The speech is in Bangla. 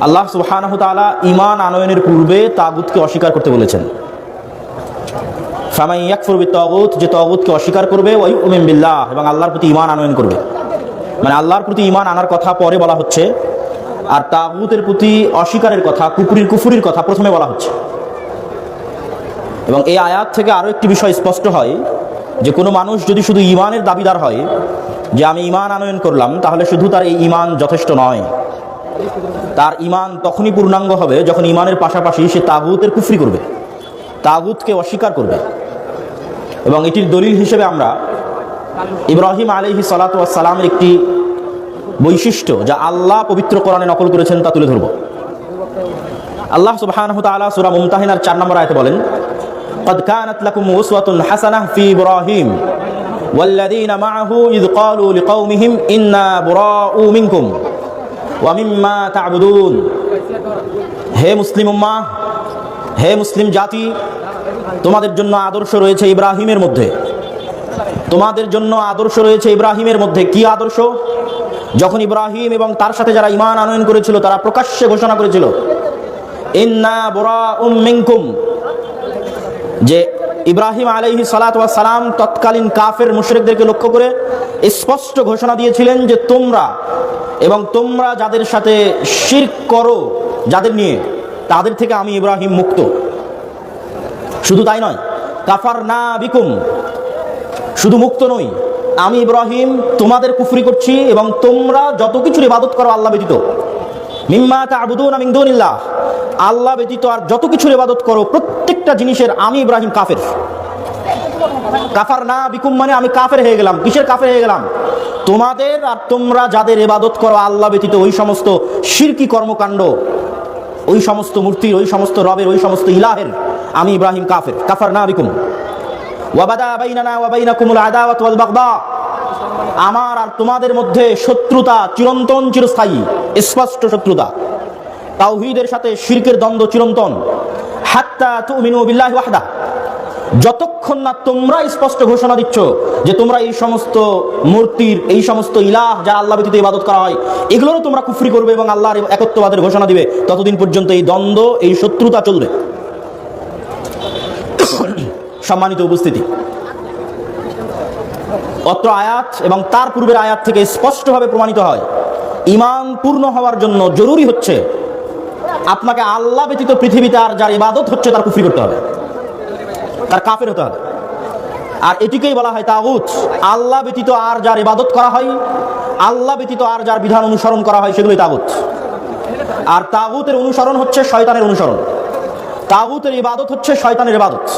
আল্লাহ সুবহানাহু ঈমান আনয়নের পূর্বে তাগুতকে অস্বীকার করতে বলেছেন। ফামাই ইয়াকফুর বিত-তাগুত, যে তাগুতকে অস্বীকার করবে ওই ইউমিন বিল্লাহ, এবং আল্লাহর প্রতি ইমান আনয়ন করবে। মানে আল্লাহর প্রতি ঈমান আনার কথা পরে বলা হচ্ছে, আর তাগুতের প্রতি অস্বীকারের কথা কুকুরির কুফুরির কথা প্রথমে বলা হচ্ছে। এবং এই আয়াত থেকে আরও একটি বিষয় স্পষ্ট হয়, যে কোনো মানুষ যদি শুধু ইমানের দাবিদার হয়, যে আমি ইমান আনয়ন করলাম, তাহলে শুধু তার এই ইমান যথেষ্ট নয়। তার ইমান তখনই পূর্ণাঙ্গ হবে যখন ইমানের পাশাপাশি সে তাগুতের কুফরি করবে তাগুতকে অস্বীকার করবে এবং এটির দলিল হিসেবে আমরা ইব্রাহিম আলহি সালাতামের একটি বৈশিষ্ট্য যা আল্লাহ পবিত্র কোরআনে নকল করেছেন তা তুলে ধরব আল্লাহ সুবহানাহু তাআলা সূরা মুমতাহিনার 4 নম্বর আয়াতে বলেন قد كانت لكم أسوة حسنة في إبراهيم والذين معه إذ قالوا لقومهم إنا براء منكم ওয়ামিম্মা তাবুদুন। হে মুসলিম উম্মা, হে মুসলিম জাতি, তোমাদের জন্য আদর্শ রয়েছে ইব্রাহিমের মধ্যে। তোমাদের জন্য আদর্শ রয়েছে ইব্রাহিমের মধ্যে। কি আদর্শ? যখন ইব্রাহিম এবং তার সাথে যারা ইমান আনয়ন করেছিল, তারা প্রকাশ্যে ঘোষণা করেছিল, ইন্না বোরা উম যে ইব্রাহিম আলহি সালাম তৎকালীন কাফের মুশরেকদেরকে লক্ষ্য করে স্পষ্ট ঘোষণা দিয়েছিলেন যে তোমরা এবং তোমরা যাদের সাথে শির করো, যাদের নিয়ে, তাদের থেকে আমি ইব্রাহিম মুক্ত। শুধু তাই নয় কাফার না বিকুম, শুধু মুক্ত নই, আমি ইব্রাহিম তোমাদের কুফরি করছি এবং তোমরা যত কিছুর ইবাদত করো আল্লাহ ব্যতীত। মিম্মা তা'বুদুনা মিন দুনিল্লাহ, আল্লাহ ব্যতীত আর যত কিছুর ইবাদত করো, প্রত্যেকটা জিনিসের আমি ইব্রাহিম কাফের। কাফার না বিকুম মানে আমি কাফের হয়ে গেলাম। কিসের কাফের হয়ে গেলাম? তোমাদের আর তোমরা যাদের ইবাদত করো, আল্লাহ ব্যতীত ওই সমস্ত শিরকি কর্মকাণ্ড, ওই সমস্ত মূর্তির, ওই সমস্ত রবের, ওই সমস্ত ইলাহের আমি ইব্রাহিম কাফের। কাফার না বিকুম। ওয়াবাদা বাইনানা ওয়া বাইনাকুমুল আদাওয়াত ওয়াল আমার আর তোমাদের মধ্যে শত্রুতা চিরন্তন চিরস্থায়ী, স্পষ্ট শত্রুতা। তাওহীদের সাথে শিরকের দ্বন্দ্ব চিরন্তন। হাত্তা তুমিনু বিল্লাহি ওয়াহদা। যতক্ষণ না তোমরা স্পষ্ট ঘোষণা দিচ্ছ যে তোমরা এই সমস্ত মূর্তির, এই সমস্ত ইলাহ যা আল্লাহ ব্যতীত ইবাদত করা হয়, এগুলোরও তোমরা কুফরি করবে এবং আল্লাহর একত্ববাদের ঘোষণা দিবে, ততদিন পর্যন্ত এই দ্বন্দ্ব, এই শত্রুতা চলবে। সম্মানিত উপস্থিতি। অত্র আয়াত এবং তার পূর্বের আয়াত থেকে স্পষ্টভাবে প্রমাণিত হয় ইমান পূর্ণ হওয়ার জন্য জরুরি হচ্ছে, আপনাকে আল্লাহ ব্যতীত পৃথিবীতে আর যার ইবাদত হচ্ছে তার কুফরি করতে হবে। তার কাফের হতে হবে। আর এটিকেই বলা হয় তাগুত। আল্লাহ ব্যতীত আর যার ইবাদত করা হয়, আল্লাহ ব্যতীত আর যার বিধান অনুসরণ করা হয়, সেগুলোই তাগুত। আর তাগুতের অনুসরণ হচ্ছে শয়তানের অনুসরণ। তাগুতের ইবাদত হচ্ছে শয়তানের ইবাদত।